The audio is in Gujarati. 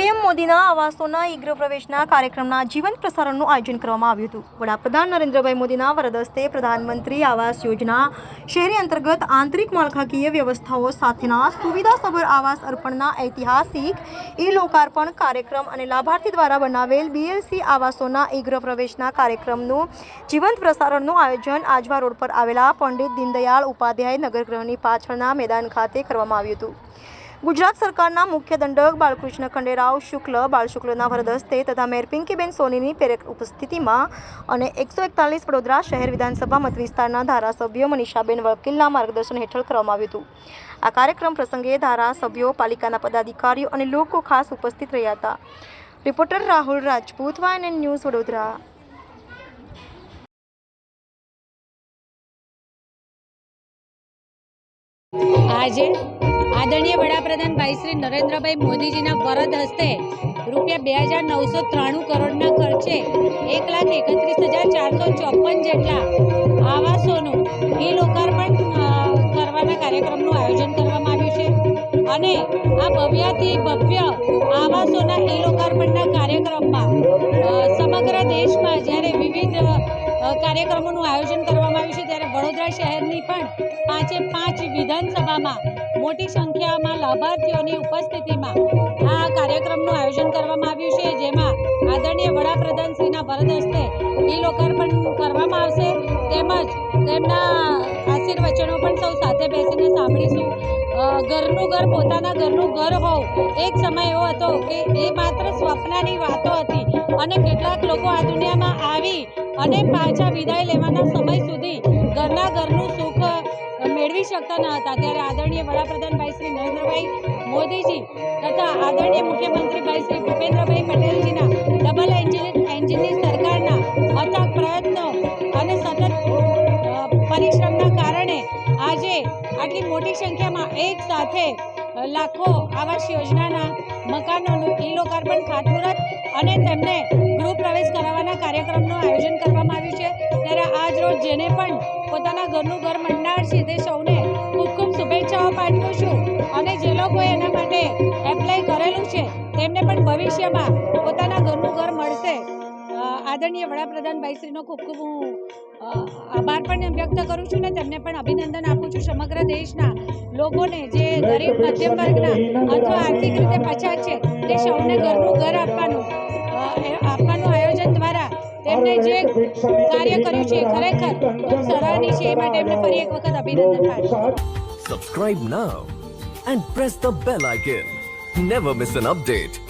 પીએમ મોદીના આવાસોના ઈ પ્રવેશના કાર્યક્રમના જીવંત પ્રસારણનું આયોજન કરવામાં આવ્યું હતું. વડાપ્રધાન નરેન્દ્રભાઈ મોદીના વરદસ્તે પ્રધાનમંત્રી આવાસ યોજના શહેરી અંતર્ગત આંતરિક માળખાકીય વ્યવસ્થાઓ સાથેના સુવિધાસભર આવાસ અર્પણના ઐતિહાસિક ઈ લોકાર્પણ કાર્યક્રમ અને લાભાર્થી દ્વારા બનાવેલ બીએલસી આવાસોના ઈ પ્રવેશના કાર્યક્રમનું જીવંત પ્રસારણનું આયોજન આજવા રોડ પર આવેલા પંડિત દીનદયાળ ઉપાધ્યાય નગરગૃહની પાછળના મેદાન ખાતે કરવામાં આવ્યું હતું. ગુજરાત સરકારના મુખ્ય દંડક બાલકૃષ્ણ ખંડેરાવ શુક્લ બાળ શુક્લના વરદ હસ્તે તથા મેયર પિંકીબેન સોનીની પ્રેરક ઉપસ્થિતિમાં અને એકસો એકતાલીસ વડોદરા શહેર વિધાનસભા મત વિસ્તારના ધારાસભ્યો મનીષાબેન વકીલના માર્ગદર્શન હેઠળ કરવામાં આવ્યું હતું. આ કાર્યક્રમ પ્રસંગે ધારાસભ્યો, પાલિકાના પદાધિકારીઓ અને લોકો ખાસ ઉપસ્થિત રહ્યા હતા. રિપોર્ટર રાહુલ રાજપૂત વાયન ન્યૂઝ વડોદરા. આજે આદરણીય વડાપ્રધાન ભાઈ શ્રી નરેન્દ્રભાઈ મોદીજીના વરદ હસ્તે રૂપિયા બે હજાર નવસો ત્રાણું કરોડના ખર્ચે એક લાખ એકત્રીસ હજાર ચારસો ચોપન જેટલા આવાસોનું ઈ લોકાર્પણ કરવાના કાર્યક્રમનું આયોજન કરવામાં આવ્યું છે. અને આ ભવ્યાથી ભવ્ય આવાસોના ઈ લોકાર્પણના કાર્યક્રમમાં સમગ્ર દેશમાં જ્યારે વિવિધ કાર્યક્રમોનું આયોજન કરવામાં આવ્યું છે, ત્યારે વડોદરા શહેરની પણ પાંચે પાંચ વિધાનસભામાં મોટી સંખ્યામાં લાભાર્થીઓની ઉપસ્થિતિમાં આ કાર્યક્રમનું આયોજન કરવામાં આવ્યું છે, જેમાં આદરણીય વડાપ્રધાનશ્રીના ભરત હસ્તે ઈ લોકાર્પણ કરવામાં આવશે, તેમજ તેમના આશીર્વચનો પણ સૌ સાથે બેસીને સાંભળીશું. ઘરનું ઘર, પોતાના ઘરનું ઘર હોવું, એક સમય એવો હતો કે એ માત્ર સ્વપ્નની વાતો હતી અને કેટલાક લોકો આ દુનિયામાં આવી અને પાછા વિદાય લેવાના સમય સુધી શકતા ન હતા. ત્યારે આદરણીય વડાપ્રધાન ભાઈ શ્રી નરેન્દ્રભાઈ મોદીજી તથા આદરણીય મુખ્યમંત્રી ભાઈ શ્રી ભૂપેન્દ્રભાઈ પટેલજીના ડબલ એન્જિન એન્જિનની સરકારના અથાગ પ્રયત્નો અને સતત પરિશ્રમના કારણે આજે આટલી મોટી સંખ્યામાં એક સાથે લાખો આવાસ યોજનાના મકાનોનું ઈ લોકાર્પણ ખાતમુહૂર્ત અને તેમને ગૃહ પ્રવેશ કરાવવાના કાર્યક્રમનું આયોજન કરવામાં આવ્યું છે. ત્યારે આજ રોજ જેને પણ પોતાના ઘરનું ઘર ભવિષ્યમાં પોતાના ઘરનું ઘર મળશે આદરણીય વડાપ્રધાન ભાઈશ્રીનો ખૂબ ખૂબ હું આભાર પણ વ્યક્ત કરું છું ને તેમને પણ અભિનંદન આપું છું સમગ્ર દેશના લોકોને જે ગરીબ મધ્યમ વર્ગના અથવા આર્થિક રીતે પછાત છે તે સૌને ઘરનું ઘર આપવાનું આપવાનું આયોજન દ્વારા તેમણે જે કાર્ય કર્યું છે ખરેખર ખૂબ સરાહનીય છે એ માટે એમને ફરી એક વખત અભિનંદન પાઠવું now and press the bell icon. Never miss an update.